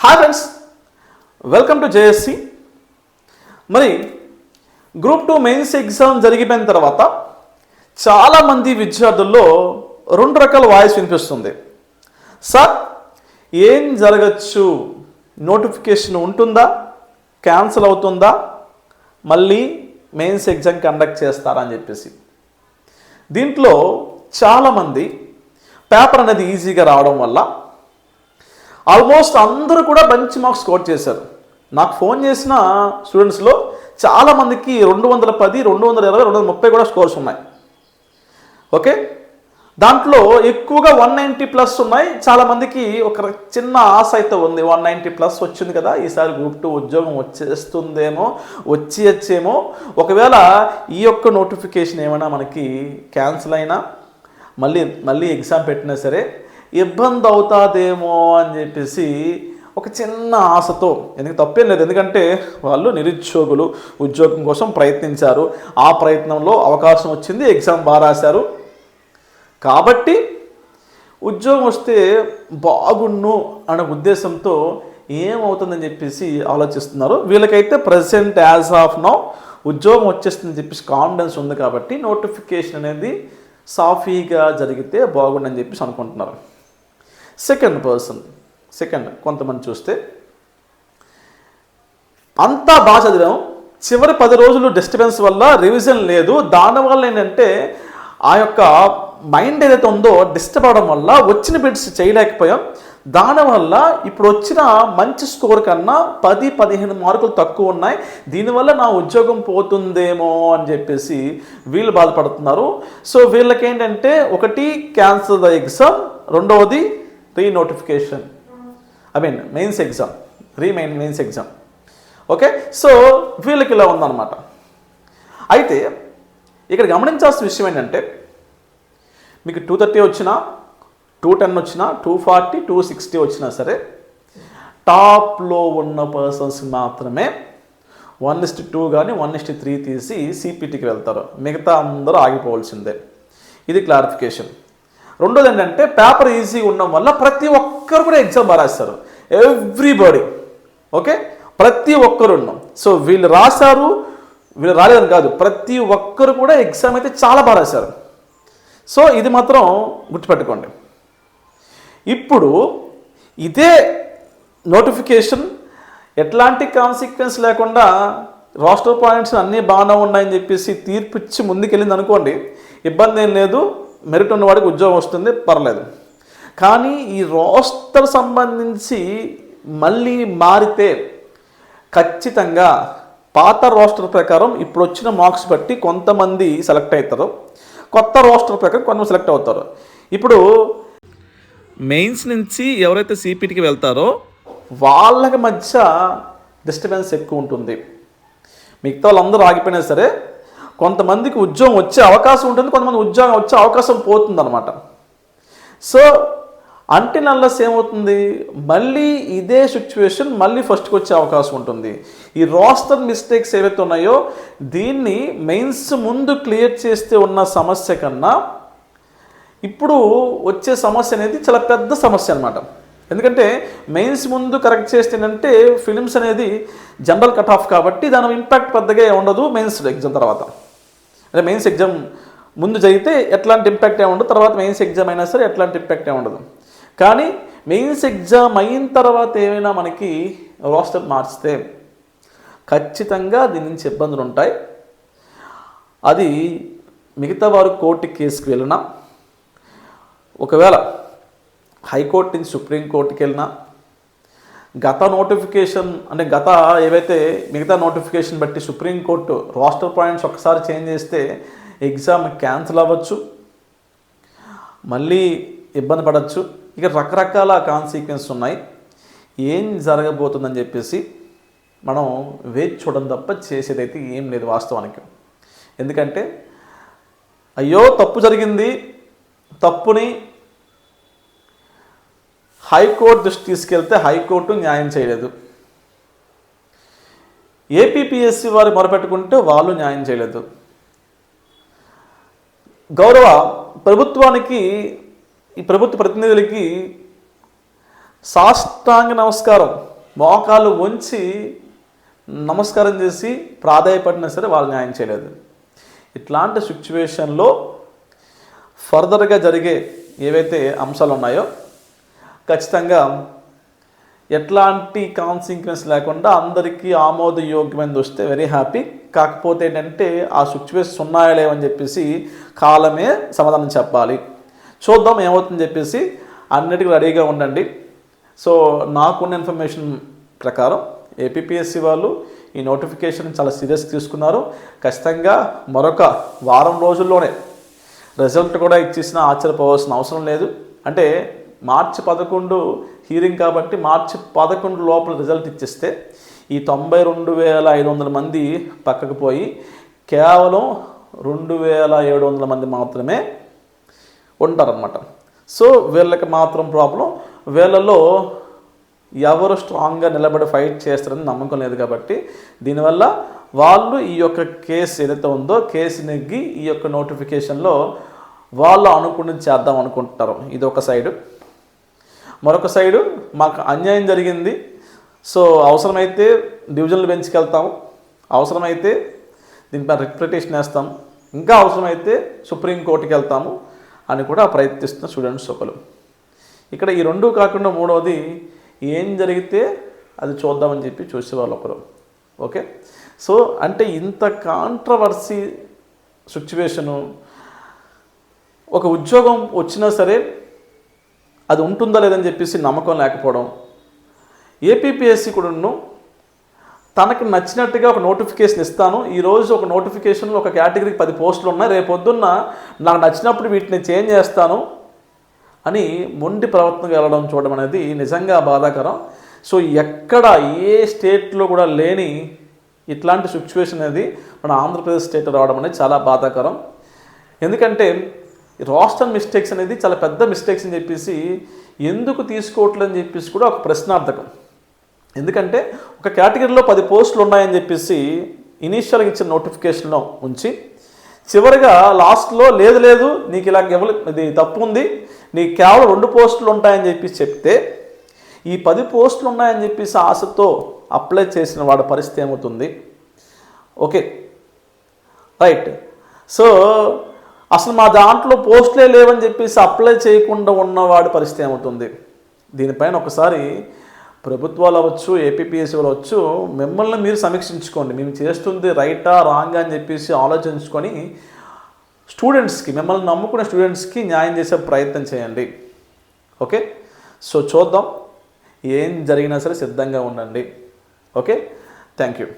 Hi friends welcome to JSC మరి group two mains exam జరిగిపోయిన తర్వాత చాలామంది విద్యార్థుల్లో రెండు రకాల వాయిస్ వినిపిస్తుంది. సార్ ఏం జరగచ్చు? నోటిఫికేషన్ ఉంటుందా? క్యాన్సిల్ అవుతుందా? మళ్ళీ మెయిన్స్ ఎగ్జామ్ కండక్ట్ చేస్తారా అని చెప్పేసి. దీంట్లో చాలామంది పేపర్ అనేది ఈజీగా రావడం వల్ల ఆల్మోస్ట్ అందరూ కూడా మంచి మార్క్స్ స్కోర్ చేశారు. నాకు ఫోన్ చేసిన స్టూడెంట్స్లో చాలామందికి రెండు వందల పది రెండు వందల ఇరవై రెండు వందల ముప్పై కూడా స్కోర్స్ ఉన్నాయి. ఓకే దాంట్లో ఎక్కువగా వన్ నైంటీ ప్లస్ ఉన్నాయి. చాలామందికి ఒక చిన్న ఆశ అయితే ఉంది. వన్ నైంటీ ప్లస్ వచ్చింది కదా ఈసారి గ్రూప్ టూ ఉద్యోగం వచ్చేస్తుందేమో వచ్చేయచ్చేమో ఒకవేళ ఈ యొక్క నోటిఫికేషన్ ఏమైనా మనకి క్యాన్సిల్ అయినా మళ్ళీ మళ్ళీ ఎగ్జామ్ పెట్టినా సరే ఇబ్బంది అవుతాదేమో అని చెప్పేసి ఒక చిన్న ఆశతో ఎందుకు తప్పేం లేదు. ఎందుకంటే వాళ్ళు నిరుద్యోగులు ఉద్యోగం కోసం ప్రయత్నించారు. ఆ ప్రయత్నంలో అవకాశం వచ్చింది ఎగ్జామ్ బాగా రాశారు. కాబట్టి ఉద్యోగం వస్తే బాగుండు అనే ఉద్దేశంతో ఏమవుతుందని చెప్పేసి ఆలోచిస్తున్నారు. వీళ్ళకైతే ప్రజెంట్ యాజ్ ఆఫ్ నౌ ఉద్యోగం వచ్చేస్తుందని చెప్పేసి కాన్ఫిడెన్స్ ఉంది కాబట్టి నోటిఫికేషన్ అనేది సాఫీగా జరిగితే బాగుండని చెప్పేసి అనుకుంటున్నారు. సెకండ్ పర్సన్ సెకండ్ కొంతమంది చూస్తే. అంతా బాగా చదివాం. చివరి పది రోజులు డిస్టర్బెన్స్ వల్ల రివిజన్ లేదు. దానివల్ల ఏంటంటే ఆ యొక్క మైండ్ ఏదైతే ఉందో డిస్టర్బ్ అవడం వల్ల వచ్చిన బిడ్స్ చేయలేకపోయాం. దానివల్ల ఇప్పుడు వచ్చిన మంచి స్కోర్ కన్నా పది పదిహేను మార్కులు తక్కువ ఉన్నాయి. దీనివల్ల నా ఉద్యోగం పోతుందేమో అని చెప్పేసి వీళ్ళు బాధపడుతున్నారు. సో వీళ్ళకి ఏంటంటే ఒకటి క్యాన్సల్ ద ఎగ్జామ్ రెండవది re notification I mean mains exam re main mains exam okay so వీళ్ళకి ఇలా ఉందన్నమాట. అయితే ఇక్కడ గమనించాల్సిన విషయం ఏంటంటే మీకు టూ థర్టీ వచ్చినా టూ టెన్ వచ్చినా టూ ఫార్టీ టూ సిక్స్టీ వచ్చినా సరే టాప్లో ఉన్న పర్సన్స్ మాత్రమే వన్ ఇస్ట్ టూ కానీ వన్ ఇస్ట్ త్రీ తీసి సిపిటీకి వెళ్తారు. మిగతా అందరూ ఆగిపోవాల్సిందే. ఇది క్లారిఫికేషన్. రెండోది ఏంటంటే పేపర్ ఈజీ ఉండడం వల్ల ప్రతి ఒక్కరు కూడా ఎగ్జామ్ రాస్తారు ఎవ్రీబడి ఓకే ప్రతి ఒక్కరు ఉన్నాం సో వీళ్ళు రాశారు వీళ్ళు రాలేదని కాదు. ప్రతి ఒక్కరు కూడా ఎగ్జామ్ అయితే చాలా బాగా రాశారు. సో ఇది మాత్రం గుర్తుపెట్టుకోండి. ఇప్పుడు ఇదే నోటిఫికేషన్ ఎట్లాంటి కాన్సిక్వెన్స్ లేకుండా రాష్ట్ర పాయింట్స్ అన్నీ బాగానే ఉన్నాయని చెప్పేసి తీర్పు ఇచ్చి ముందుకెళ్ళింది అనుకోండి ఇబ్బంది ఏం లేదు. మెరిట్ ఉన్నవాడికి ఉద్యోగం వస్తుంది పర్లేదు. కానీ ఈ రోస్టర్ సంబంధించి మళ్ళీ మారితే ఖచ్చితంగా పాత రోస్టర్ ప్రకారం ఇప్పుడు వచ్చిన మార్క్స్ బట్టి కొంతమంది సెలెక్ట్ అవుతారు. కొత్త రోస్టర్ ప్రకారం కొంతమంది సెలెక్ట్ అవుతారు. ఇప్పుడు మెయిన్స్ నుంచి ఎవరైతే సిపిటికి వెళ్తారో వాళ్ళకి మధ్య డిస్టర్బెన్స్ ఎక్కువ ఉంటుంది. మిగతా వాళ్ళందరూ ఆగిపోయినా సరే కొంతమందికి ఉద్యోగం వచ్చే అవకాశం ఉంటుంది కొంతమంది ఉద్యోగం వచ్చే అవకాశం పోతుందన్నమాట. సో అంటే నల్లస్ ఏమవుతుంది? మళ్ళీ ఇదే సిచ్యువేషన్ మళ్ళీ ఫస్ట్కి వచ్చే అవకాశం ఉంటుంది. ఈ రోస్టర్ మిస్టేక్స్ ఏవైతే ఉన్నాయో దీన్ని మెయిన్స్ ముందు క్లియర్ చేస్తే ఉన్న సమస్య కన్నా ఇప్పుడు వచ్చే సమస్య అనేది చాలా పెద్ద సమస్య అనమాట ఎందుకంటే మెయిన్స్ ముందు కరెక్ట్ చేస్తేనంటే ఫిలిమ్స్ అనేది జనరల్ కట్ ఆఫ్ కాబట్టి దాని ఇంపాక్ట్ పెద్దగా ఉండదు మెయిన్స్ ఎగ్జామ్ తర్వాత. అంటే మెయిన్స్ ఎగ్జామ్ ముందు జరిగితే ఎట్లాంటి ఇంపాక్ట్ ఏమి ఉండదు తర్వాత మెయిన్స్ ఎగ్జామ్ అయినా సరే ఎట్లాంటి ఇంపాక్ట్ ఏమి ఉండదు. కానీ మెయిన్స్ ఎగ్జామ్ అయిన తర్వాత ఏమైనా మనకి రోస్టర్ మార్చితే ఖచ్చితంగా దీని నుంచి ఇబ్బందులు ఉంటాయి. అది మిగతా వారు కోర్టు కేసుకు వెళ్ళినా ఒకవేళ హైకోర్టు నుంచి సుప్రీంకోర్టుకి వెళ్ళినా గత నోటిఫికేషన్ అంటే గత ఏవైతే మిగతా నోటిఫికేషన్ బట్టి సుప్రీంకోర్టు రోస్టర్ పాయింట్స్ ఒకసారి చేంజ్ చేస్తే ఎగ్జామ్ క్యాన్సిల్ అవ్వచ్చు. మళ్ళీ ఇబ్బంది పడవచ్చు ఇక రకరకాల కాన్సిక్వెన్స్ ఉన్నాయి. ఏం జరగబోతుందని చెప్పేసి మనం వేచి చూడడం తప్ప చేసేదైతే ఏం లేదు వాస్తవానికి. ఎందుకంటే అయ్యో తప్పు జరిగింది తప్పుని హైకోర్టు దృష్టి తీసుకెళ్తే హైకోర్టు న్యాయం చేయలేదు. ఏపీపీఎస్సీ వారు మొరపెట్టుకుంటే వాళ్ళు న్యాయం చేయలేదు. గౌరవ ప్రభుత్వానికి ఈ ప్రభుత్వ ప్రతినిధులకి సాష్టాంగ నమస్కారం. మోకాలు వంచి నమస్కారం చేసి ప్రాధాయపడినా సరే వాళ్ళు న్యాయం చేయలేదు. ఇట్లాంటి సిచ్యువేషన్లో ఫర్దర్గా జరిగే ఏవైతే అంశాలు ఉన్నాయో ఖచ్చితంగా ఎట్లాంటి కాన్సిక్వెన్స్ లేకుండా అందరికీ ఆమోదయోగ్యమైనది వస్తే వెరీ హ్యాపీ కాకపోతే ఏంటంటే ఆ సిచ్యువేషన్స్ ఉన్నాయా లేవని చెప్పేసి కాలమే సమాధానం చెప్పాలి. చూద్దాం ఏమవుతుందని చెప్పేసి అన్నిటికీ రెడీగా ఉండండి. సో నాకున్న ఇన్ఫర్మేషన్ ప్రకారం ఏపీఎస్సి వాళ్ళు ఈ నోటిఫికేషన్ చాలా సీరియస్ తీసుకున్నారు. ఖచ్చితంగా మరొక వారం రోజుల్లోనే రిజల్ట్ కూడా ఇచ్చేసిన ఆశ్చర్యపోవాల్సిన అవసరం లేదు. అంటే మార్చి పదకొండు హీరింగ్ కాబట్టి మార్చి పదకొండు లోపల రిజల్ట్ ఇచ్చేస్తే ఈ తొంభై రెండు వేల ఐదు వందల మంది పక్కకు పోయి కేవలం రెండు వేల ఏడు వందల మంది మాత్రమే ఉంటారనమాట సో వీళ్ళకి మాత్రం ప్రాబ్లం వీళ్ళలో ఎవరు స్ట్రాంగ్గా నిలబడి ఫైట్ చేస్తారని నమ్మకం లేదు కాబట్టి దీనివల్ల వాళ్ళు ఈ యొక్క కేసు ఏదైతే ఉందో కేసు నెగ్గి ఈ యొక్క నోటిఫికేషన్లో వాళ్ళు అనుకున్నది చేద్దాం అనుకుంటారు ఇది ఒక సైడు మరొక సైడు మాకు అన్యాయం జరిగింది. సో అవసరమైతే డివిజన్లు పెంచుకెళ్తాం అవసరమైతే దీనిపై రిక్రిటేషన్ వేస్తాం. ఇంకా అవసరమైతే సుప్రీంకోర్టుకి వెళ్తాము అని కూడా ప్రయత్నిస్తున్న స్టూడెంట్స్ ఒకరు. ఇక్కడ ఈ రెండు కాకుండా మూడవది ఏం జరిగితే అది చూద్దామని చెప్పి చూసేవాళ్ళు ఒకరు. ఓకే? సో అంటే ఇంత కాంట్రవర్సీ సిచ్యువేషను ఒక ఉద్యోగం వచ్చినా సరే అది ఉంటుందా లేదని చెప్పేసి నమ్మకం లేకపోవడం. ఏపీపీఎస్సి కూడాను తనకు నచ్చినట్టుగా ఒక నోటిఫికేషన్ ఇస్తాను. ఈరోజు ఒక నోటిఫికేషన్లో ఒక కేటగిరీకి పది పోస్టులు ఉన్నాయి. రేపు పొద్దున్న నాకు నచ్చినప్పుడు వీటిని చేంజ్ చేస్తాను అని మొండి ప్రవర్తనకు వెళ్ళడం చూడడం అనేది నిజంగా బాధాకరం. సో ఎక్కడ ఏ స్టేట్లో కూడా లేని ఇట్లాంటి సిచ్యువేషన్ అనేది మన ఆంధ్రప్రదేశ్ స్టేట్ రావడం అనేది చాలా బాధాకరం. ఎందుకంటే రాస్టర్ మిస్టేక్స్ అనేది చాలా పెద్ద మిస్టేక్స్ అని చెప్పేసి ఎందుకు తీసుకోవట్లేదని చెప్పేసి కూడా ఒక ప్రశ్నార్థకం. ఎందుకంటే ఒక కేటగిరీలో పది పోస్టులు ఉన్నాయని చెప్పేసి ఇనీషియల్గా ఇచ్చిన నోటిఫికేషన్లో ఉంచి చివరిగా లాస్ట్లో లేదు లేదు నీకు ఇలా ఇవ్వలే ఇది తప్పు ఉంది నీకు కేవలం రెండు పోస్టులు ఉంటాయని చెప్పి చెప్తే ఈ పది పోస్టులు ఉన్నాయని చెప్పేసి ఆశతో అప్లై చేసిన వాడి పరిస్థితి ఏమవుతుంది? ఓకే. రైట్. సో అసలు మా దాంట్లో పోస్టులే లేవని చెప్పేసి అప్లై చేయకుండా ఉన్నవాడి పరిస్థితి ఏమవుతుంది? దీనిపైన ఒకసారి ప్రభుత్వాలు అవ్వచ్చు ఏపీపీఎస్సీ అవ్వచ్చు మిమ్మల్ని మీరు సమీక్షించుకోండి. మేము చేస్తుంది రైటా రాంగా అని చెప్పేసి ఆలోచించుకొని స్టూడెంట్స్కి మిమ్మల్ని నమ్ముకునే స్టూడెంట్స్కి న్యాయం చేసే ప్రయత్నం చేయండి. ఓకే? సో చూద్దాం. ఏం జరిగినా సరే సిద్ధంగా ఉండండి. ఓకే? Thank you.